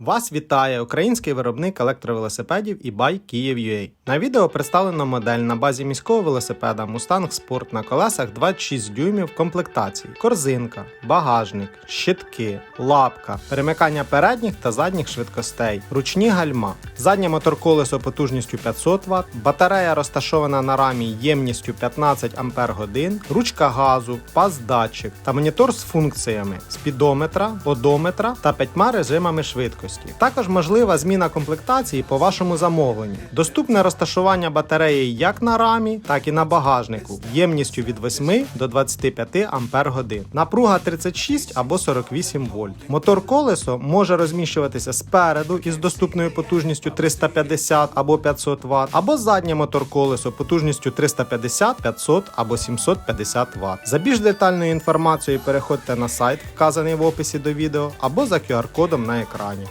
Вас вітає український виробник електровелосипедів і бай Київ.UA. На відео представлено модель на базі міського велосипеда Mustang Sport на колесах 26 дюймів комплектації, корзинка, багажник, щитки, лапка, перемикання передніх та задніх швидкостей, ручні гальма, заднє моторколесо потужністю 500 Вт, батарея розташована на рамі ємністю 15 Ах, ручка газу, пас-датчик та монітор з функціями спідометра, одометра та п'ятьма режимами швидкості. Також можлива зміна комплектації по вашому замовленню. Доступне розташування батареї як на рамі, так і на багажнику ємністю від 8 до 25 Ампер годин. Напруга 36 або 48 вольт. Мотор колесо може розміщуватися спереду із доступною потужністю 350 або 500 Вт, або заднє мотор колесо потужністю 350, 500 або 750 Вт. За більш детальною інформацією переходьте на сайт, вказаний в описі до відео, або за QR-кодом на екрані.